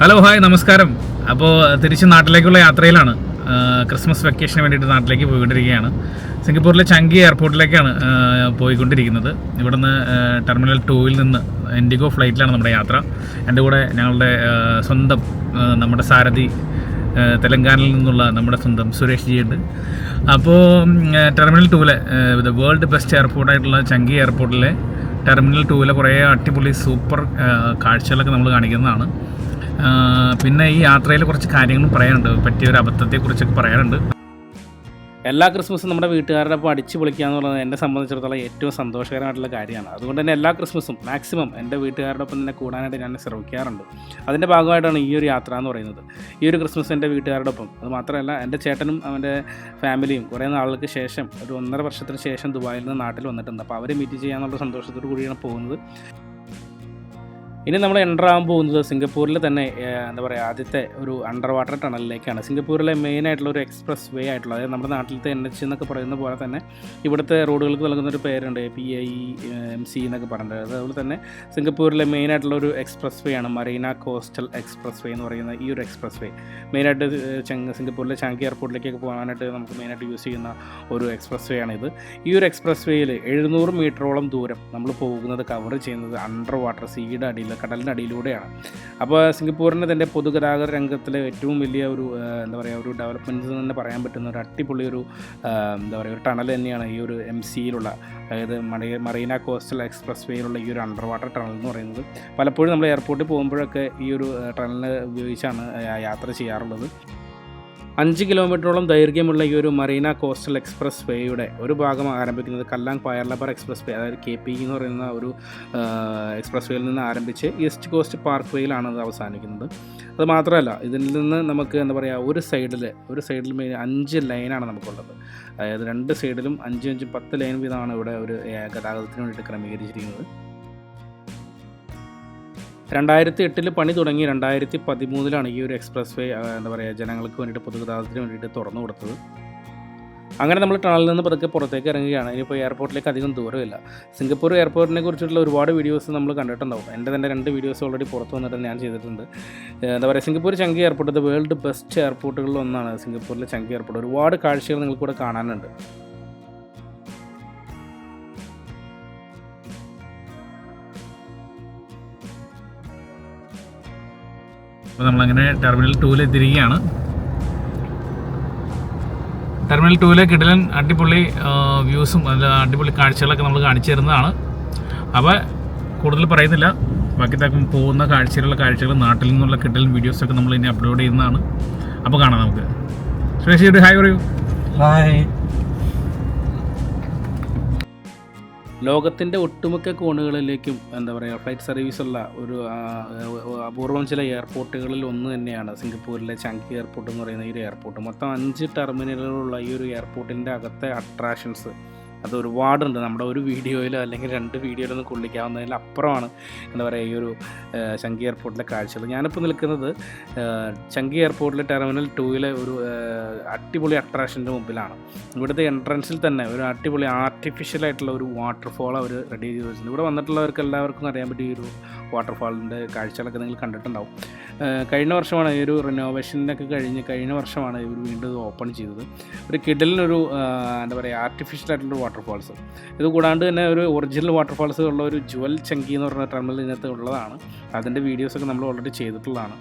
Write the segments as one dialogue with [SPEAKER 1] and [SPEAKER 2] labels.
[SPEAKER 1] Hello hi നമസ്കാരം. അപ്പോൾ തിരിച്ച് നാട്ടിലേക്കുള്ള യാത്രയിലാണ്. ക്രിസ്മസ് വെക്കേഷന് വേണ്ടിയിട്ട് നാട്ടിലേക്ക് പോയിക്കൊണ്ടിരിക്കുകയാണ്. സിംഗപ്പൂരിലെ ചങ്കി എയർപോർട്ടിലേക്കാണ് പോയിക്കൊണ്ടിരിക്കുന്നത്. ഇവിടുന്ന് ടെർമിനൽ ടൂവിൽ നിന്ന് ഇൻഡിഗോ ഫ്ലൈറ്റിലാണ് നമ്മുടെ യാത്ര. എന്റെ കൂടെ ഞങ്ങളുടെ സ്വന്തം നമ്മുടെ സാരഥി തെലങ്കാനയിൽ നിന്നുള്ള നമ്മുടെ സ്വന്തം സുരേഷ് ജി ഉണ്ട്. അപ്പോൾ ടെർമിനൽ ടൂവിലെ ദ വേൾഡ് ബെസ്റ്റ് എയർപോർട്ടായിട്ടുള്ള ചങ്കി എയർപോർട്ടിലെ ടെർമിനൽ ടൂവിലെ കുറേ അടിപൊളി സൂപ്പർ കാഴ്ചകളൊക്കെ നമ്മൾ കാണിക്കുന്നതാണ്. പിന്നെ ഈ യാത്രയിൽ കുറച്ച് കാര്യങ്ങളും പറയാനുണ്ട്. പറ്റിയ ഒരു അബദ്ധത്തെക്കുറിച്ചൊക്കെ പറയാനുണ്ട്. എല്ലാ ക്രിസ്മസും നമ്മുടെ വീട്ടുകാരുടെ ഒപ്പം അടിച്ചു പൊളിക്കുക എന്ന് പറയുന്നത് എന്നെ സംബന്ധിച്ചിടത്തോളം ഏറ്റവും സന്തോഷകരമായിട്ടുള്ള കാര്യമാണ്. അതുകൊണ്ട് തന്നെ എല്ലാ ക്രിസ്മസും മാക്സിമം എന്റെ വീട്ടുകാരുടെ ഒപ്പം തന്നെ കൂടാനായിട്ട് ഞാൻ ശ്രമിക്കാറുണ്ട്. അതിന്റെ ഭാഗമായിട്ടാണ് ഈ ഒരു യാത്ര എന്ന് പറയുന്നത്. ഈ ഒരു ക്രിസ്മസ് എന്റെ വീട്ടുകാരുടെ ഒപ്പം. അത് മാത്രമല്ല എന്റെ ചേട്ടനും അവന്റെ ഫാമിലിയും കുറേ നാളുകൾക്ക് ശേഷം ഒരു ഒന്നര വർഷത്തിന് ശേഷം ദുബായിൽ നിന്ന് നാട്ടിൽ വന്നിട്ടുണ്ട്. അപ്പോൾ അവരെ മീറ്റ് ചെയ്യാന്നുള്ള സന്തോഷത്തോടു കൂടിയാണ് പോകുന്നത്. ഇനി നമ്മൾ എന്റർ ആകാൻ പോകുന്നത് സിംഗപ്പൂരിൽ തന്നെ എന്താ പറയുക ആദ്യത്തെ ഒരു അണ്ടർ വാട്ടർ ടണലിലേക്കാണ് സിംഗപ്പൂരിലെ മെയിൻ ആയിട്ടുള്ള ഒരു എക്സ്പ്രസ് വേ ആയിട്ടുള്ള അതായത് നമ്മുടെ നാട്ടിലത്തെ എൻ എച്ച് എന്നൊക്കെ പറയുന്ന പോലെ തന്നെ ഇവിടുത്തെ റോഡുകൾക്ക് നൽകുന്ന ഒരു പേരുണ്ട് പി ഐ എം സി എന്നൊക്കെ പറഞ്ഞിട്ട്. അതുപോലെ തന്നെ സിംഗപ്പൂരിലെ മെയിൻ ആയിട്ടുള്ള ഒരു എക്സ്പ്രസ് വേ ആണ് മറീന കോസ്റ്റൽ എക്സ്പ്രസ് വേ എന്ന് പറയുന്ന ഈ ഒരു എക്സ്പ്രസ് വേ മെയിനായിട്ട് സിംഗപ്പൂരിലെ ചാങ്കി എയർപോർട്ടിലേക്കൊക്കെ പോകാനായിട്ട് നമുക്ക് മെയിനായിട്ട് യൂസ് ചെയ്യുന്ന ഒരു എക്സ്പ്രസ് വേ ആണിത് ഈ ഒരു എക്സ്പ്രസ് വേയിൽ എഴുന്നൂറ് മീറ്ററോളം ദൂരം നമ്മൾ പോകുന്നത് കവർ ചെയ്യുന്നത് അണ്ടർ വാട്ടർ സീഡ് അടിയിൽ കടലിന്റെ അടിയിലൂടെയാണ്. അപ്പോൾ സിംഗപ്പൂരിന്റെ തന്നെ പൊതുഗതാഗത രംഗത്തിലെ ഏറ്റവും വലിയ ഒരു എന്താ പറയുക ഒരു ഡെവലപ്മെന്റ് തന്നെ പറയാൻ പറ്റുന്ന ഒരു അടിപൊളി ഒരു എന്താ പറയുക ഒരു ടണൽ തന്നെയാണ് ഈ ഒരു എം സിയിലുള്ള അതായത് മറി മറീന കോസ്റ്റൽ എക്സ്പ്രസ് വേയിലുള്ള ഈ ഒരു അണ്ടർ വാട്ടർ ടണൽ എന്ന് പറയുന്നത്. പലപ്പോഴും നമ്മൾ എയർപോർട്ടിൽ പോകുമ്പോഴൊക്കെ ഈ ഒരു ടണൽ ഉപയോഗിച്ചാണ് യാത്ര ചെയ്യാറുള്ളത്. അഞ്ച് കിലോമീറ്ററോളം ദൈർഘ്യമുള്ള ഈ ഒരു മറീന കോസ്റ്റൽ എക്സ്പ്രസ് വേയുടെ ഒരു ഭാഗം ആരംഭിക്കുന്നത് കല്ലാങ് പയർലബർ എക്സ്പ്രസ് വേ അതായത് കെ പി എന്ന് പറയുന്ന ഒരു എക്സ്പ്രസ് വേയിൽ നിന്ന് ആരംഭിച്ച് ഈസ്റ്റ് കോസ്റ്റ് പാർക്ക് വേയിലാണ് അത് അവസാനിക്കുന്നത്. അത് മാത്രമല്ല ഇതിൽ നിന്ന് നമുക്ക് എന്താ പറയുക ഒരു സൈഡിൽ ഒരു സൈഡിൽ മെയിൻ അഞ്ച് ലൈനാണ് നമുക്കുള്ളത്. അതായത് രണ്ട് സൈഡിലും അഞ്ച് അഞ്ച് പത്ത് ലൈൻ വീതമാണ് ഇവിടെ ഒരു ഗതാഗതത്തിന് വേണ്ടിയിട്ട് ക്രമീകരിച്ചിരിക്കുന്നത്. രണ്ടായിരത്തി എട്ടിൽ പണി തുടങ്ങി രണ്ടായിരത്തി പതിമൂന്നിലാണ് ഈ ഒരു എക്സ്പ്രസ് വേ എന്താ പറയുക ജനങ്ങൾക്ക് വേണ്ടിയിട്ട് പൊതുഗതാഗതത്തിന് വേണ്ടിയിട്ട് തുറന്നു കൊടുത്തത്. അങ്ങനെ നമ്മൾ ടണലിൽ നിന്ന് പതുക്കെ പുറത്തേക്ക് ഇറങ്ങുകയാണ്. ഇനിയിപ്പോൾ എയർപോർട്ടിലേക്ക് അധികം ദൂരമില്ല. സിംഗപ്പൂർ എയർപോർട്ടിനെ കുറിച്ചിട്ടുള്ള ഒരുപാട് വീഡിയോസ് നമ്മൾ കണ്ടിട്ടുണ്ടാവും. എന്റെ തന്നെ രണ്ട് വീഡിയോസ് ഓൾറെഡി പുറത്ത് വന്നിട്ട് ഞാൻ ചെയ്തിട്ടുണ്ട്. എന്താ പറയുക Singapore Changi airport the world best എയർപോർട്ടുകളിൽ ഒന്നാണ് സിംഗപ്പൂരിലെ ചങ്കി എയർപോർട്ട്. ഒരുപാട് കാഴ്ചകൾ നിങ്ങൾക്കൂടെ കാണാനുണ്ട്. അപ്പോൾ നമ്മളങ്ങനെ ടെർമിനൽ ടൂവിൽ എത്തിയിരിക്കുകയാണ്. ടെർമിനൽ ടൂവിലെ കിടലൻ അടിപൊളി വ്യൂസും നല്ല അടിപൊളി കാഴ്ചകളൊക്കെ നമ്മൾ കാണിച്ചു തരുന്നതാണ്. അപ്പോൾ കൂടുതൽ പറയുന്നില്ല. ബാക്കി തക്കം പോകുന്ന കാഴ്ചകളുള്ള കാഴ്ചകൾ നാട്ടിൽ നിന്നുള്ള കിടലൻ വീഡിയോസൊക്കെ നമ്മൾ ഇനി അപ്ലോഡ് ചെയ്യുന്നതാണ്. അപ്പോൾ കാണാം നമുക്ക്. സുരേഷ് ഹായ് പറയൂ.
[SPEAKER 2] ഹായ്
[SPEAKER 1] ലോകത്തിന്റെ ഒട്ടുമിക്ക കോണുകളിലേക്കും എന്താ പറയുക ഫ്ലൈറ്റ് സർവീസുള്ള ഒരു അപൂർവം ചില എയർപോർട്ടുകളിൽ ഒന്ന് തന്നെയാണ്. സിംഗപ്പൂരിലെ ചങ്കി എയർപോർട്ട് എന്ന് പറയുന്ന ഈ ഒരു എയർപോർട്ട് മൊത്തം അഞ്ച് ടെർമിനലുകളുള്ള ഈ ഒരു എയർപോർട്ടിന്റെ അകത്തെ അട്രാക്ഷൻസ് അത് ഒരുപാടുണ്ട്. നമ്മുടെ ഒരു വീഡിയോയിലോ അല്ലെങ്കിൽ രണ്ട് വീഡിയോയിലൊന്നും കൊള്ളിക്കാവുന്നതിൽ അപ്പുറമാണ് എന്താ പറയുക ഈ ഒരു ചങ്കി എയർപോർട്ടിലെ കാഴ്ചകൾ. ഞാനിപ്പോൾ നിൽക്കുന്നത് ചങ്കി എയർപോർട്ടിലെ ടെർമിനൽ ടൂവിലെ ഒരു അടിപൊളി അട്രാക്ഷന്റെ മുമ്പിലാണ്. ഇവിടുത്തെ എൻട്രൻസിൽ തന്നെ ഒരു അടിപൊളി ആർട്ടിഫിഷ്യൽ ആയിട്ടുള്ള ഒരു വാട്ടർഫോൾ അവർ റെഡി ചെയ്ത് വെച്ചിട്ടുണ്ട്. ഇവിടെ വന്നിട്ടുള്ളവർക്ക് എല്ലാവർക്കും അറിയാൻ പറ്റിയ ഒരു വാട്ടർഫാളിന്റെ കാഴ്ചകളൊക്കെ നിങ്ങൾ കണ്ടിട്ടുണ്ടാവും. കഴിഞ്ഞ വർഷമാണ് ഈ ഒരു റിനോവേഷനൊക്കെ കഴിഞ്ഞ് കഴിഞ്ഞ വർഷമാണ് ഇവർ വീണ്ടും ഇത് ഓപ്പൺ ചെയ്തത്. ഒരു കിഡലിനൊരു എന്താ പറയുക ആർട്ടിഫിഷ്യൽ ആയിട്ടുള്ള വാട്ടർഫാൾസ് ഇത് കൂടാണ്ട് തന്നെ ഒരു ഒറിജിനൽ വാട്ടർഫാൾസ് ഉള്ള ഒരു ജുവൽ ചങ്കി എന്ന് പറഞ്ഞ ടെർമിനൽ ഇതിനകത്ത് ഉള്ളതാണ്. അതിന്റെ വീഡിയോസൊക്കെ നമ്മൾ ഓൾറെഡി ചെയ്തിട്ടുള്ളതാണ്.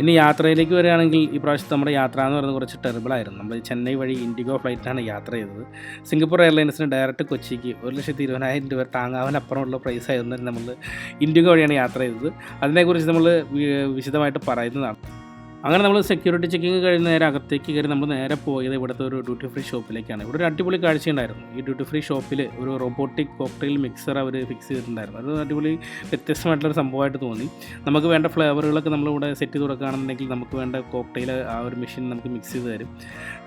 [SPEAKER 1] ഇനി യാത്രയിലേക്ക് വരികയാണെങ്കിൽ ഈ പ്രാവശ്യത്തെ നമ്മുടെ യാത്ര എന്ന് പറയുന്നത് കുറച്ച് ടെറിബിളായിരുന്നു നമ്മൾ ചെന്നൈ വഴി ഇൻഡിഗോ ഫ്ലൈറ്റിലാണ് യാത്ര ചെയ്തത്. സിംഗപ്പൂർ എയർലൈൻസിന് ഡയറക്റ്റ് കൊച്ചിക്ക് ഒരു ലക്ഷത്തി ഇരുപതിനായിരം രൂപ താങ്ങാവിനപ്പുറമുള്ള പ്രൈസ് ആയിരുന്നു നമ്മൾ ഇൻഡിഗോ വഴിയാണ് യാത്ര ചെയ്തത്. അതിനെക്കുറിച്ച് നമ്മൾ വിശദമായിട്ട് പറയുന്നതാണ്. അങ്ങനെ നമ്മൾ സെക്യൂരിറ്റി ചെക്കിങ് കഴിഞ്ഞ് നേരെ അകത്തേക്ക് കയറി നമ്മൾ നേരെ പോയത് ഇവിടുത്തെ ഒരു ഡ്യൂട്ടി ഫ്രീ ഷോപ്പിലേക്കാണ് ഇവിടെ ഒരു അടിപൊളി കാഴ്ചയുണ്ടായിരുന്നു ഈ ഡ്യൂട്ടി ഫ്രീ ഷോപ്പിൽ ഒരു റോബോട്ടിക് കോക്ടെയിൽ മിക്സർ അവർ ഫിക്സ് ചെയ്തിട്ടുണ്ടായിരുന്നു. അത് അടിപൊളി വ്യത്യസ്തമായിട്ടുള്ള സംഭവമായിട്ട് തോന്നി. നമുക്ക് വേണ്ട ഫ്ലേവറുകളൊക്കെ നമ്മളിവിടെ സെറ്റ് ചെയ്ത് കൊടുക്കുകയാണെന്നുണ്ടെങ്കിൽ നമുക്ക് വേണ്ട കോക്ടെയിൽ ആ ഒരു മെഷീൻ നമുക്ക് മിക്സ് ചെയ്ത് തരും.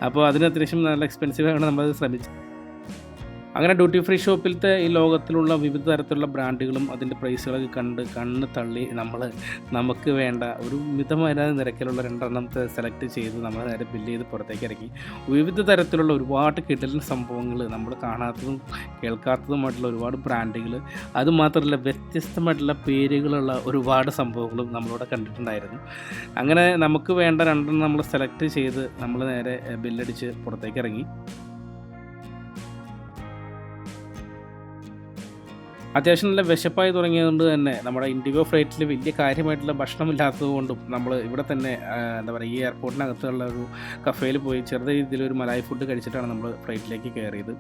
[SPEAKER 1] അപ്പോൾ അതിന് അത്യാവശ്യം നല്ല എക്സ്പെൻസീവ് ആണ്. നമ്മൾ ശ്രമിച്ചത് അങ്ങനെ ഡ്യൂട്ടി ഫ്രീ ഷോപ്പിലത്തെ ഈ ലോകത്തിലുള്ള വിവിധ തരത്തിലുള്ള ബ്രാൻഡുകളും അതിന്റെ പ്രൈസുകളൊക്കെ കണ്ട് കണ്ണ് തള്ളി നമ്മൾ നമുക്ക് വേണ്ട ഒരു മിതമായ നിരക്കിലുള്ള രണ്ടെണ്ണത്തെ സെലക്ട് ചെയ്ത് നമ്മൾ നേരെ ബില്ല് ചെയ്ത് പുറത്തേക്ക് ഇറങ്ങി വിവിധ തരത്തിലുള്ള ഒരുപാട് കിടലിന് സംഭവങ്ങൾ നമ്മൾ കാണാത്തതും കേൾക്കാത്തതുമായിട്ടുള്ള ഒരുപാട് ബ്രാൻഡുകൾ അതുമാത്രമല്ല വ്യത്യസ്തമായിട്ടുള്ള പേരുകളുള്ള ഒരുപാട് സംഭവങ്ങളും നമ്മളിവിടെ കണ്ടിട്ടുണ്ടായിരുന്നു. അങ്ങനെ നമുക്ക് വേണ്ട രണ്ടെണ്ണം നമ്മൾ സെലക്ട് ചെയ്ത് നമ്മൾ നേരെ ബില്ലടിച്ച് പുറത്തേക്ക് ഇറങ്ങി. അത്യാവശ്യം നല്ല വിശപ്പായി തുടങ്ങിയതുകൊണ്ട് തന്നെ നമ്മുടെ ഇൻഡിഗോ ഫ്ലൈറ്റിൽ വലിയ കാര്യമായിട്ടുള്ള ഭക്ഷണമില്ലാത്തത് കൊണ്ടും നമ്മൾ ഇവിടെ തന്നെ എന്താ പറയുക ഈ എയർപോർട്ടിനകത്തുള്ള ഒരു കഫേയിൽ പോയി ചെറിയ രീതിയിലൊരു മലായി ഫുഡ് കഴിച്ചിട്ടാണ് നമ്മൾ ഫ്ലൈറ്റിലേക്ക് കയറിയത്.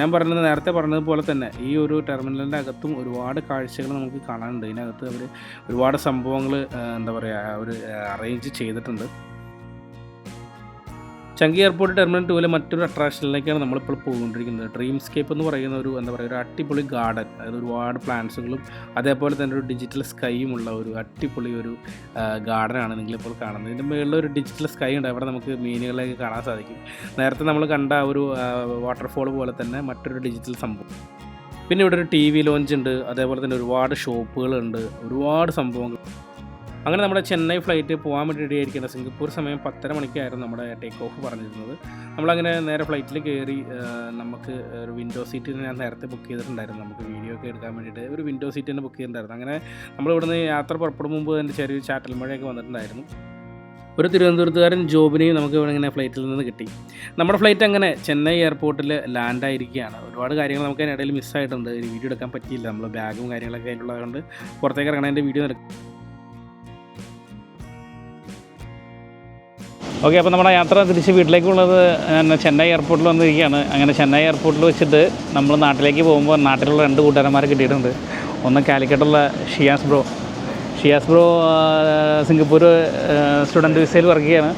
[SPEAKER 1] ഞാൻ പറഞ്ഞത് നേരത്തെ പറഞ്ഞതുപോലെ തന്നെ ഈ ഒരു ടെർമിനലിന്റെ അകത്തും ഒരുപാട് കാഴ്ചകൾ നമുക്ക് കാണാനുണ്ട്. ഇതിനകത്ത് അവർ ഒരുപാട് സംഭവങ്ങൾ എന്താ പറയുക അവർ അറേഞ്ച് ചെയ്തിട്ടുണ്ട്. ചങ്കി എയർപോർട്ട് ടെർമിനൽ ടൂവിലെ മറ്റൊരു അട്രാക്ഷനിലേക്കാണ് നമ്മളിപ്പോൾ പോയിക്കൊണ്ടിരിക്കുന്നത്. ഡ്രീം സ്കേപ്പ് എന്ന് പറയുന്ന ഒരു എന്താ പറയുക ഒരു അടിപൊളി ഗാർഡൻ അതായത് ഒരുപാട് പ്ലാന്റ്സുകളും അതേപോലെ തന്നെ ഒരു ഡിജിറ്റൽ സ്കൈയും ഉള്ള ഒരു അടിപൊളി ഒരു ഗാർഡനാണ് നിങ്ങളിപ്പോൾ കാണുന്നത്. ഇതിന്റെ മുകളിൽ ഒരു ഡിജിറ്റൽ സ്കൈ ഉണ്ട്. അവിടെ നമുക്ക് മീനുകളെയൊക്കെ കാണാൻ സാധിക്കും. നേരത്തെ നമ്മൾ കണ്ട ഒരു വാട്ടർഫോൾ പോലെ തന്നെ മറ്റൊരു ഡിജിറ്റൽ സംഭവം. പിന്നെ ഇവിടെ ഒരു ടി വി ലോഞ്ച് ഉണ്ട്. അതേപോലെ തന്നെ ഒരുപാട് ഷോപ്പുകളുണ്ട് ഒരുപാട് സംഭവങ്ങൾ. അങ്ങനെ നമ്മുടെ ചെന്നൈ ഫ്ലൈറ്റ് പോകാൻ വേണ്ടി റെഡി സിംഗപ്പൂർ സമയം പത്തര മണിക്കായിരുന്നു നമ്മുടെ ടേക്ക് ഓഫ് പറഞ്ഞിരുന്നത്. നമ്മളങ്ങനെ നേരെ ഫ്ലൈറ്റിൽ കയറി നമുക്ക് ഒരു വിൻഡോ സീറ്റ് ഞാൻ നേരത്തെ ബുക്ക് ചെയ്തിട്ടുണ്ടായിരുന്നു. നമുക്ക് വീഡിയോ ഒക്കെ എടുക്കാൻ വേണ്ടിയിട്ട് ഒരു വിൻഡോ സീറ്റ് തന്നെ ബുക്ക് ചെയ്തിട്ടുണ്ടായിരുന്നു. അങ്ങനെ നമ്മൾ ഇവിടുന്ന് യാത്ര പുറപ്പെടും മുമ്പ് തന്നെ ചെറിയൊരു ചാറ്റൽ മഴയൊക്കെ വന്നിട്ടുണ്ടായിരുന്നു. ഒരു തിരുവനന്തപുരത്തുകാരൻ ജോബിനെയും നമുക്ക് ഇവിടെ ഇങ്ങനെ ഫ്ലൈറ്റിൽ നിന്ന് കിട്ടി. നമ്മുടെ ഫ്ലൈറ്റ് അങ്ങനെ ചെന്നൈ എയർപോർട്ടിൽ ലാൻഡ് ആയിരിക്കുകയാണ്. ഒരുപാട് കാര്യങ്ങൾ നമുക്ക് അതിനിടയിൽ മിസ്സായിട്ടുണ്ട് ഒരു വീഡിയോ എടുക്കാൻ പറ്റിയില്ല. നമ്മൾ ബാഗും കാര്യങ്ങളൊക്കെ അതിലുള്ളതുകൊണ്ട് പുറത്തേക്ക് ഇറങ്ങണതിന്റെ വീഡിയോ
[SPEAKER 3] ഓക്കെ അപ്പോൾ നമ്മുടെ യാത്ര തിരിച്ച് വീട്ടിലേക്കുള്ളത് ചെന്നൈ എയർപോർട്ടിൽ വന്നിരിക്കുകയാണ്. അങ്ങനെ ചെന്നൈ എയർപോർട്ടിൽ വെച്ചിട്ട് നമ്മൾ നാട്ടിലേക്ക് പോകുമ്പോൾ നാട്ടിലുള്ള രണ്ട് കൂട്ടുകാരന്മാരെ കിട്ടിയിട്ടുണ്ട്. ഒന്ന് കാലിക്കറ്റുള്ള Shiyas bro. Shiyas bro Singapore student വിസയിൽ വർക്ക് ചെയ്യാണ്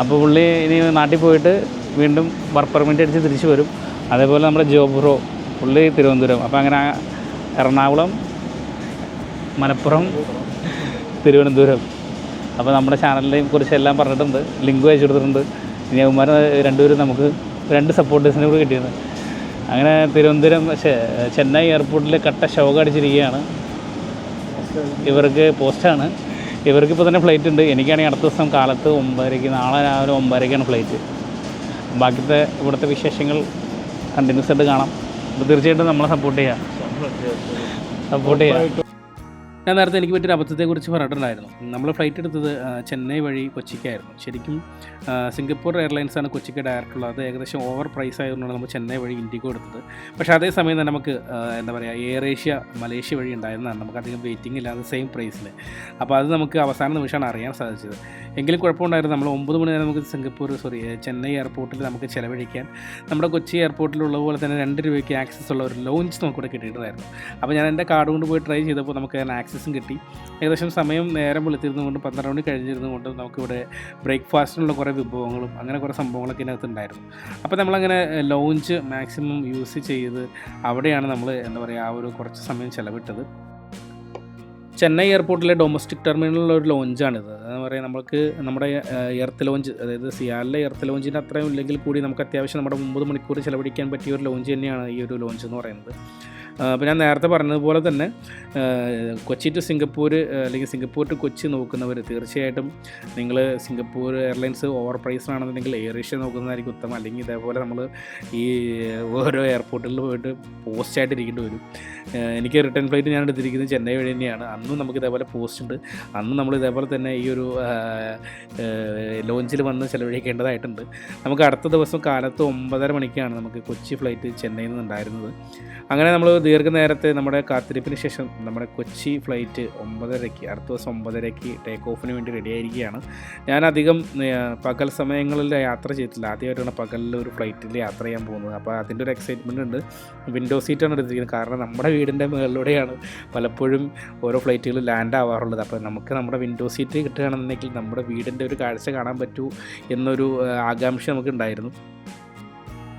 [SPEAKER 3] അപ്പോൾ പുള്ളി ഇനി നാട്ടിൽ പോയിട്ട് വീണ്ടും വർക്ക് പെർമിറ്റ് അടിച്ച് തിരിച്ചു വരും. അതേപോലെ നമ്മുടെ ജോബ് ബ്രോ പുള്ളി തിരുവനന്തപുരം. അപ്പോൾ അങ്ങനെ എറണാകുളം മലപ്പുറം തിരുവനന്തപുരം. അപ്പോൾ നമ്മുടെ ചാനലിനെയും കുറിച്ച് എല്ലാം പറഞ്ഞിട്ടുണ്ട്. ലിങ്ക് അയച്ചു കൊടുത്തിട്ടുണ്ട്. ഇനി അവന്മാർ രണ്ടുപേരും നമുക്ക് രണ്ട് സപ്പോർട്ടേഴ്സിനെ കൂടി കിട്ടിയത് അങ്ങനെ തിരുവനന്തപുരം ചെന്നൈ എയർപോർട്ടിൽ കട്ട ശോകം അടിച്ചിരിക്കുകയാണ്. ഇവർക്ക് പോസ്റ്റാണ് ഇവർക്ക് ഇപ്പോൾ തന്നെ ഫ്ലൈറ്റ് ഉണ്ട്. എനിക്കാണെങ്കിൽ അടുത്ത ദിവസം കാലത്ത് ഒമ്പതരയ്ക്ക് നാളെ രാവിലെ ഒമ്പതരയ്ക്കാണ് ഫ്ലൈറ്റ് ബാക്കിയത്തെ ഇവിടുത്തെ വിശേഷങ്ങൾ കണ്ടിന്യൂസ് ആയിട്ട് കാണാം. അപ്പോൾ തീർച്ചയായിട്ടും നമ്മളെ സപ്പോർട്ട് ചെയ്യാം. സപ്പോർട്ട് ചെയ്യാം.
[SPEAKER 1] ഞാൻ നേരത്തെ എനിക്ക് പറ്റിയൊരു അബദ്ധത്തെക്കുറിച്ച് പറഞ്ഞിട്ടുണ്ടായിരുന്നു. നമ്മൾ ഫ്ലൈറ്റ് എടുത്തത് ചെന്നൈ വഴി കൊച്ചിക്കായിരുന്നു. ശരിക്കും സിംഗപ്പൂർ എയർലൈൻസ് ആണ് കൊച്ചിക്ക് ഡയറക്റ്റ് ഉള്ളത്. അത് ഏകദേശം ഓവർ പ്രൈസ് ആയതുകൊണ്ടാണ് നമ്മൾ ചെന്നൈ വഴി ഇൻഡിഗോ എടുത്തത് പക്ഷേ അതേസമയം തന്നെ നമുക്ക് എന്താ പറയുക എയർ ഏഷ്യ മലേഷ്യ വഴി ഉണ്ടായിരുന്നതാണ്. നമുക്ക് അധികം വെയിറ്റിംഗ് ഇല്ലാതെ സെയിം പ്രൈസിൽ അപ്പോൾ അത് നമുക്ക് അവസാന നിമിഷമാണ് അറിയാൻ സാധിച്ചത്. എങ്കിലും കുഴപ്പമുണ്ടായിരുന്നു നമ്മൾ ഒമ്പത് മണി നേരം നമുക്ക് സിംഗപ്പൂർ സോറി ചെന്നൈ എയർപോർട്ടിൽ നമുക്ക് ചിലവഴിക്കാൻ. നമ്മുടെ കൊച്ചി എയർപോർട്ടിലുള്ള പോലെ തന്നെ രണ്ട് രൂപയ്ക്ക് ആക്സസ് ഉള്ള ഒരു ലോഞ്ച് നമുക്കിവിടെ കിട്ടിയിട്ടുണ്ടായിരുന്നു. അപ്പോൾ ഞാൻ എന്റെ കാർഡ് കൊണ്ട് പോയി ട്രൈ ചെയ്തപ്പോൾ നമുക്ക് അതിന് ആക്സസും കിട്ടി. ഏകദേശം സമയം നേരം വെളുത്തിരുന്നുകൊണ്ട് പന്ത്രണ്ട് മണി കഴിഞ്ഞിരുന്നു കഴിഞ്ഞിരുന്നുകൊണ്ട് നമുക്കിവിടെ ബ്രേക്ക്ഫാസ്റ്റിനുള്ള കുറേ വിഭവങ്ങളും അങ്ങനെ കുറേ സംഭവങ്ങളൊക്കെ ഇതിനകത്ത് ഉണ്ടായിരുന്നു. അപ്പോൾ നമ്മളങ്ങനെ ലോഞ്ച് മാക്സിമം യൂസ് ചെയ്ത് അവിടെയാണ് നമ്മൾ എന്താ പറയുക ആ ഒരു കുറച്ച് സമയം ചിലവിട്ടത്. ചെന്നൈ എയർപോർട്ടിലെ ഡൊമസ്റ്റിക് ടെർമിനലിലുള്ള ഒരു ലോഞ്ചാണിത് എന്ന് പറയുക നമുക്ക് നമ്മുടെ എയർത്ത് ലോഞ്ച് അതായത് സിയാലിലെ എയർത്ത് ലോഞ്ചിന്റെ അത്രയും ഇല്ലെങ്കിൽ കൂടി നമുക്ക് അത്യാവശ്യം നമ്മുടെ ഒമ്പത് മണിക്കൂർ ചിലവഴിക്കാൻ പറ്റിയ ഒരു ലോഞ്ച് തന്നെയാണ് ഈ ഒരു ലോഞ്ച് എന്ന് പറയുന്നത്. അപ്പോൾ ഞാൻ നേരത്തെ പറഞ്ഞതുപോലെ തന്നെ കൊച്ചി ടു സിംഗപ്പൂർ അല്ലെങ്കിൽ സിംഗപ്പൂർ ടു കൊച്ചി നോക്കുന്നവർ തീർച്ചയായിട്ടും നിങ്ങൾ സിംഗപ്പൂർ എയർലൈൻസ് ഓവർ പ്രൈസ് ആണെന്നുണ്ടെങ്കിൽ എയർ ഏഷ്യ നോക്കുന്നതായിരിക്കും ഉത്തമം. അല്ലെങ്കിൽ ഇതേപോലെ നമ്മൾ ഈ ഓരോ എയർപോർട്ടിൽ പോയിട്ട് പോസ്റ്റായിട്ട് ഇരിക്കേണ്ടി വരും. എനിക്ക് റിട്ടേൺ ഫ്ലൈറ്റ് ഞാൻ എടുത്തിരിക്കുന്നത് ചെന്നൈ വഴി തന്നെയാണ്. അന്നും നമുക്ക് ഇതേപോലെ പോസ്റ്റ് ഉണ്ട്. അന്നും നമ്മൾ ഇതേപോലെ തന്നെ ഈ ഒരു ലോഞ്ചിൽ വന്ന് ചിലവഴിക്കേണ്ടതായിട്ടുണ്ട്. നമുക്ക് അടുത്ത ദിവസം കാലത്ത് ഒമ്പതര മണിക്കാണ് നമുക്ക് കൊച്ചി ഫ്ലൈറ്റ് ചെന്നൈയിൽ നിന്നുണ്ടായിരുന്നത്. അങ്ങനെ നമ്മൾ ദീർഘനേരത്തെ നമ്മുടെ കാത്തിരിപ്പിന് ശേഷം നമ്മുടെ കൊച്ചി ഫ്ലൈറ്റ് ഒമ്പതരയ്ക്ക് അടുത്ത ദിവസം ഒമ്പതരയ്ക്ക് ടേക്ക് ഓഫിന് വേണ്ടി റെഡി ആയിരിക്കുകയാണ്. ഞാൻ അധികം പകൽ സമയങ്ങളിൽ യാത്ര ചെയ്തിട്ടില്ല. ആദ്യമായിട്ടാണ് പകലിൽ ഒരു ഫ്ലൈറ്റിൽ യാത്ര ചെയ്യാൻ പോകുന്നത്. അപ്പോൾ അതിന്റെ ഒരു എക്സൈറ്റ്മെന്റ് ഉണ്ട്. വിൻഡോ സീറ്റാണ് എടുത്തിരിക്കുന്നത്. കാരണം നമ്മുടെ വീടിന്റെ മുകളിലൂടെയാണ് പലപ്പോഴും ഓരോ ഫ്ലൈറ്റുകൾ ലാൻഡ് ആവാറുള്ളത്. അപ്പോൾ നമുക്ക് നമ്മുടെ വിൻഡോ സീറ്റ് കിട്ടുകയാണെന്നുണ്ടെങ്കിൽ നമ്മുടെ വീടിന്റെ ഒരു കാഴ്ച കാണാൻ പറ്റൂ എന്നൊരു ആകാംക്ഷ നമുക്ക് ഉണ്ടായിരുന്നു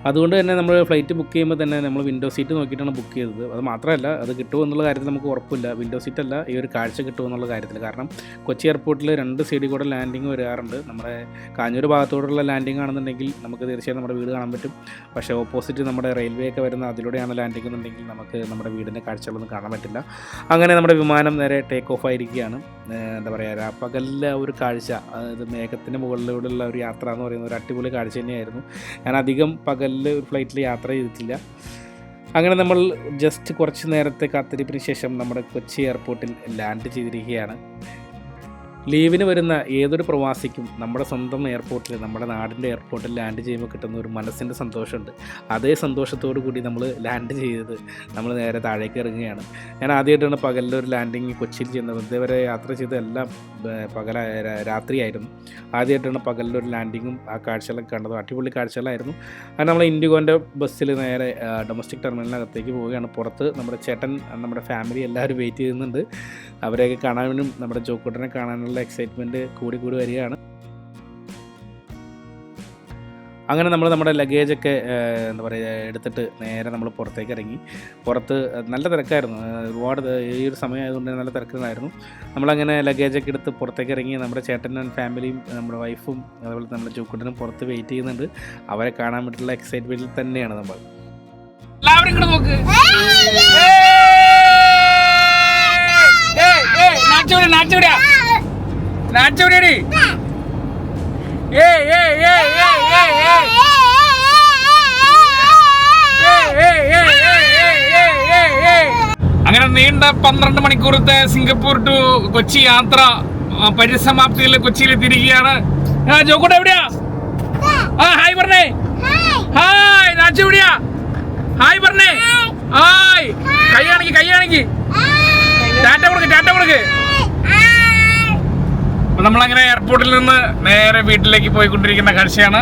[SPEAKER 1] അതുകൊണ്ട് തന്നെ നമ്മൾ ഫ്ലൈറ്റ് ബുക്ക് ചെയ്യുമ്പോൾ തന്നെ നമ്മൾ വിൻഡോ സീറ്റ് നോക്കിയിട്ടാണ് ബുക്ക് ചെയ്തത്. അത് മാത്രമല്ല അത് കിട്ടുമോ എന്നുള്ള കാര്യത്തിൽ നമുക്ക് ഉറപ്പില്ല. വിൻഡോ സീറ്റ് അല്ല ഈ ഒരു കാഴ്ച കിട്ടുമോ എന്നുള്ള കാര്യത്തിൽ. കാരണം കൊച്ചി എയർപോർട്ടിൽ രണ്ട് സൈഡിൽ കൂടെ ലാൻഡിങ് വരാറുണ്ട്. നമ്മുടെ കാഞ്ഞൂർ ഭാഗത്തോടുള്ള ലാൻഡിങ് ആണെന്നുണ്ടെങ്കിൽ നമുക്ക് തീർച്ചയായും നമ്മുടെ വീട് കാണാൻ പറ്റും. പക്ഷേ ഓപ്പോസിറ്റ് നമ്മുടെ റെയിൽവേ ഒക്കെ വരുന്ന അതിലൂടെയാണ് ലാൻഡിങ് എന്നുണ്ടെങ്കിൽ നമുക്ക് നമ്മുടെ വീടിന്റെ കാഴ്ചകളൊന്നും കാണാൻ പറ്റില്ല. അങ്ങനെ നമ്മുടെ വിമാനം നേരെ ടേക്ക് ഓഫ് ആയിരിക്കുകയാണ്. എന്താ പറയുക രാപ്പകലിലെ ഒരു കാഴ്ച അതായത് മേഘത്തിന്റെ മുകളിലൂടെയുള്ള ഒരു യാത്ര എന്ന് പറയുന്ന ഒരു അടിപൊളി കാഴ്ച തന്നെയായിരുന്നു. ഞാൻ അധികം പകലിൽ ഒരു ഫ്ലൈറ്റിൽ യാത്ര ചെയ്തിട്ടില്ല. അങ്ങനെ നമ്മൾ ജസ്റ്റ് കുറച്ച് നേരത്തെ കാത്തിരിപ്പിന് ശേഷം നമ്മുടെ കൊച്ചി എയർപോർട്ടിൽ ലാൻഡ് ചെയ്തിരിക്കുകയാണ്. ലീവിന് വരുന്ന ഏതൊരു പ്രവാസിക്കും നമ്മുടെ സ്വന്തം എയർപോർട്ടിൽ നമ്മുടെ നാടിന്റെ എയർപോർട്ടിൽ ലാൻഡ് ചെയ്യുമ്പോൾ കിട്ടുന്ന ഒരു മനസ്സിന്റെ സന്തോഷമുണ്ട്. അതേ സന്തോഷത്തോടു കൂടി നമ്മൾ ലാൻഡ് ചെയ്തത് നമ്മൾ നേരെ താഴേക്ക് ഇറങ്ങുകയാണ്. ഞാൻ ആദ്യമായിട്ടാണ് പകലിൽ ലാൻഡിങ് കൊച്ചിയിൽ ചെയ്യുന്നത്. ഇതേവരെ യാത്ര ചെയ്ത എല്ലാം പകല രാത്രിയായിരുന്നു. ആദ്യമായിട്ടാണ് പകലിൽ ലാൻഡിങ്ങും ആ കാഴ്ചകളൊക്കെ കണ്ടത്. അടിപൊളി കാഴ്ചകളായിരുന്നു. അത് നമ്മൾ ഇൻഡിഗോന്റെ ബസ്സിൽ നേരെ ഡൊമസ്റ്റിക് ടെർമിനലിനകത്തേക്ക് പോവുകയാണ്. പുറത്ത് നമ്മുടെ ചേട്ടൻ നമ്മുടെ ഫാമിലി എല്ലാവരും വെയിറ്റ് ചെയ്യുന്നുണ്ട്. അവരെയൊക്കെ കാണാനും നമ്മുടെ ജോക്കൂട്ടനെ കാണാനുള്ള എക്സൈറ്റ്മെന്റ് കൂടി കൂടി വരികയാണ്. അങ്ങനെ നമ്മൾ നമ്മുടെ ലഗേജൊക്കെ എന്താ പറയുക എടുത്തിട്ട് നേരെ നമ്മൾ പുറത്തേക്ക് ഇറങ്ങി. പുറത്ത് നല്ല തിരക്കായിരുന്നു. ഒരുപാട് ഈ ഒരു സമയമായതുകൊണ്ട് നല്ല തിരക്കുണ്ടായിരുന്നു നമ്മളങ്ങനെ ലഗേജൊക്കെ എടുത്ത് പുറത്തേക്ക് ഇറങ്ങി നമ്മുടെ ചേട്ടനും ഫാമിലിയും നമ്മുടെ വൈഫും അതുപോലെ നമ്മുടെ ചൂക്കുട്ടനും പുറത്ത് വെയിറ്റ് ചെയ്യുന്നുണ്ട്. അവരെ കാണാൻ വേണ്ടിയിട്ടുള്ള എക്സൈറ്റ്മെന്റിൽ തന്നെയാണ് നമ്മൾ.
[SPEAKER 4] എല്ലാവരും ഇങ്ങോട്ട് നോക്ക്. നാച്ചോടി നാച്ചോടിയാ നാച്ചോടിയടി ഏയ് ഏയ് ഏയ് ഏയ് ഏയ് ഏയ് അങ്ങനെ നീണ്ട പന്ത്രണ്ട് മണിക്കൂറത്തെ സിംഗപ്പൂർ ടു കൊച്ചി യാത്ര പരിസമാപ്തിയിൽ കൊച്ചിയിൽ തിരികെയാണ് ആ ജോക്കൂട്ട് എവിടെയാ ആ ഹായ് പറഞ്ഞേ ഹായ് നാച്ചു എവിടെയാ ഹായ് പറഞ്ഞേ ഹായ് കൈ കാണിക്ക് ടാറ്റ കൊടുക്ക് ടാറ്റ കൊടുക്ക് അപ്പൊ നമ്മളങ്ങനെ എയർപോർട്ടിൽ നിന്ന് നേരെ വീട്ടിലേക്ക് പോയിക്കൊണ്ടിരിക്കുന്ന കാഴ്ചയാണ്.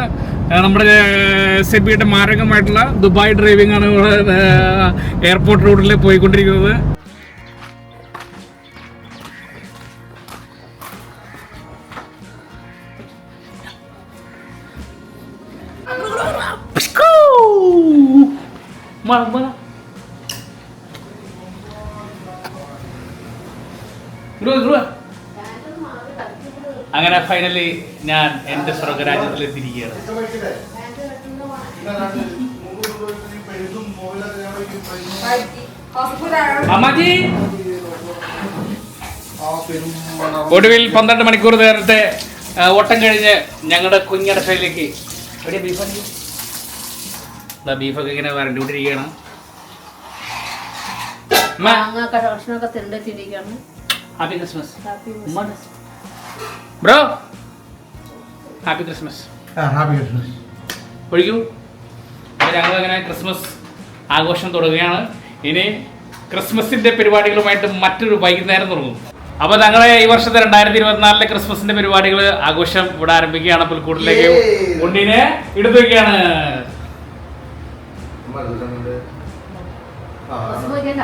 [SPEAKER 4] നമ്മുടെ സെബിയുടെ മാരകമായിട്ടുള്ള ദുബായ് ഡ്രൈവിംഗ് ആണ് എയർപോർട്ട് റോഡിൽ പോയിക്കൊണ്ടിരിക്കുന്നത്. അങ്ങനെ ഫൈനലി ഞാൻ എന്റെ സ്വർഗരാജ്യത്തിൽ തിരികെയാണ്. അമ്മാജി! ഒടുവിൽ പന്ത്രണ്ട് മണിക്കൂർ നേരത്തെ ഓട്ടം കഴിഞ്ഞ് ഞങ്ങളുടെ കുഞ്ഞടക്കയിലേക്ക് എവിടെയാ ബീഫ് ബീഫൊക്കെ ഇങ്ങനെ വരണ്ടുകൊണ്ടിരിക്കുകയാണ് ഹാപ്പി ക്രിസ്മസ്
[SPEAKER 5] ഹാപ്പി
[SPEAKER 4] ഉമ്മ. Bro happy Christmas
[SPEAKER 6] happy Christmas
[SPEAKER 4] ഒഴിക്കൂ. അങ്ങനെ ക്രിസ്മസ് ആഘോഷം തുടങ്ങുകയാണ് ഇനി ക്രിസ്മസിന്റെ പരിപാടികളുമായിട്ട് മറ്റൊരു വൈകുന്നേരം തുടങ്ങും. അപ്പൊ ഞങ്ങളെ ഈ വർഷത്തെ രണ്ടായിരത്തി ഇരുപത്തിനാലിലെ ക്രിസ്മസിന്റെ പരിപാടികൾ ആഘോഷം ഇവിടെ ആരംഭിക്കുകയാണ്. പുൽക്കൂട്ടിലേക്ക്! ഉണ്ണിനെ എടുത്തു വെക്കുകയാണ്
[SPEAKER 5] വയ്ക്കണ്ട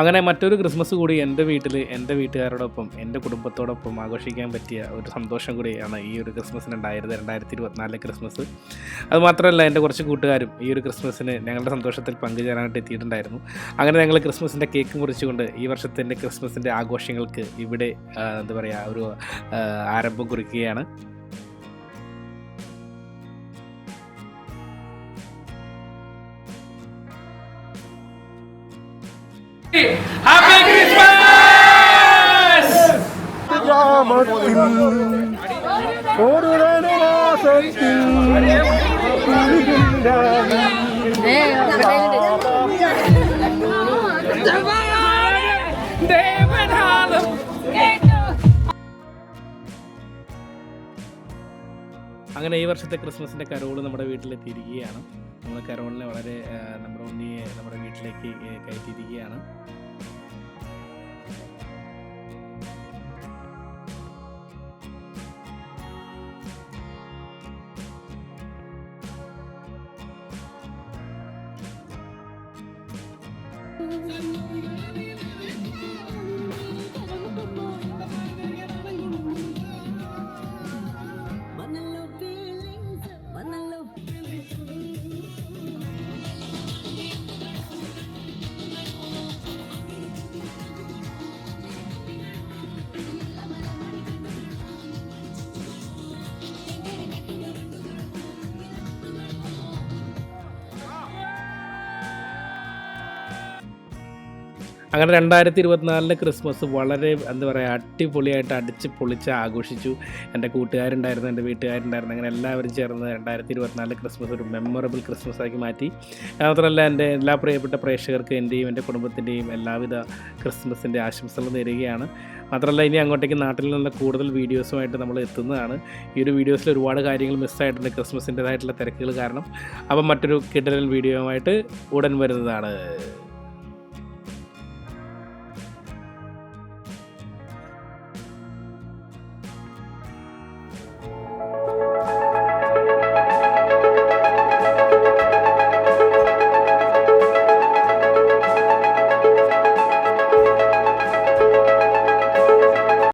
[SPEAKER 1] അങ്ങനെ മറ്റൊരു ക്രിസ്മസ് കൂടി എന്റെ വീട്ടിൽ എന്റെ വീട്ടുകാരോടൊപ്പം എന്റെ കുടുംബത്തോടൊപ്പം ആഘോഷിക്കാൻ പറ്റിയ ഒരു സന്തോഷം കൂടിയാണ് ഈ ഒരു ക്രിസ്മസിന് ഉണ്ടായത് രണ്ടായിരത്തി ഇരുപത്തിനാലിലെ ക്രിസ്മസ് അതുമാത്രമല്ല എന്റെ കുറച്ച് കൂട്ടുകാരും ഈ ഒരു ക്രിസ്മസിന് ഞങ്ങളുടെ സന്തോഷത്തിൽ പങ്കുചേരാനായിട്ട് എത്തിയിട്ടുണ്ടായിരുന്നു. അങ്ങനെ ഞങ്ങൾ ക്രിസ്മസിന്റെ കേക്ക് മുറിച്ചുകൊണ്ട് ഈ വർഷത്തെ എന്റെ ക്രിസ്മസിന്റെ ആഘോഷങ്ങൾക്ക് ഇവിടെ എന്താ പറയുക ഒരു ആരംഭം കുറിക്കുകയാണ്.
[SPEAKER 4] ഹാപ്പി ക്രിസ്മസ്
[SPEAKER 1] അങ്ങനെ ഈ വർഷത്തെ ക്രിസ്മസിന്റെ കരോൾ നമ്മുടെ വീട്ടിലെത്തിയിരിക്കുകയാണ്. നമ്മൾ കരോളിനെ വളരെ നമ്മുടെ ഉണ്ണിയെ നമ്മുടെ വീട്ടിലേക്ക് കയറ്റിയിരിക്കുകയാണ്. അങ്ങനെ രണ്ടായിരത്തി ഇരുപത്തിനാലിലെ ക്രിസ്മസ് വളരെ എന്താ പറയുക അടിപൊളിയായിട്ട് അടിച്ച് പൊളിച്ച് ആഘോഷിച്ചു. എന്റെ കൂട്ടുകാരുണ്ടായിരുന്നു എന്റെ വീട്ടുകാരുണ്ടായിരുന്നു അങ്ങനെ എല്ലാവരും ചേർന്ന് രണ്ടായിരത്തി ഇരുപത്തിനാലിലെ ക്രിസ്മസ് ഒരു മെമ്മറബിൾ ക്രിസ്മസ് ആക്കി മാറ്റി. മാത്രമല്ല എന്റെ എല്ലാ പ്രിയപ്പെട്ട പ്രേക്ഷകർക്ക് എന്റെയും എന്റെ കുടുംബത്തിന്റെയും എല്ലാവിധ ക്രിസ്മസിന്റെ ആശംസകൾ നേരുകയാണ്. മാത്രമല്ല ഇനി അങ്ങോട്ടേക്ക് നാട്ടിൽ നിന്നുള്ള കൂടുതൽ വീഡിയോസുമായിട്ട് നമ്മൾ എത്തുന്നതാണ്. ഈ ഒരു വീഡിയോസിൽ ഒരുപാട് കാര്യങ്ങൾ മിസ്സായിട്ടുണ്ട് ക്രിസ്മസിന്റെതായിട്ടുള്ള തിരക്കുകൾ കാരണം. അപ്പം മറ്റൊരു കിടലൻ വീഡിയോയുമായിട്ട് ഉടൻ വരുന്നതാണ്.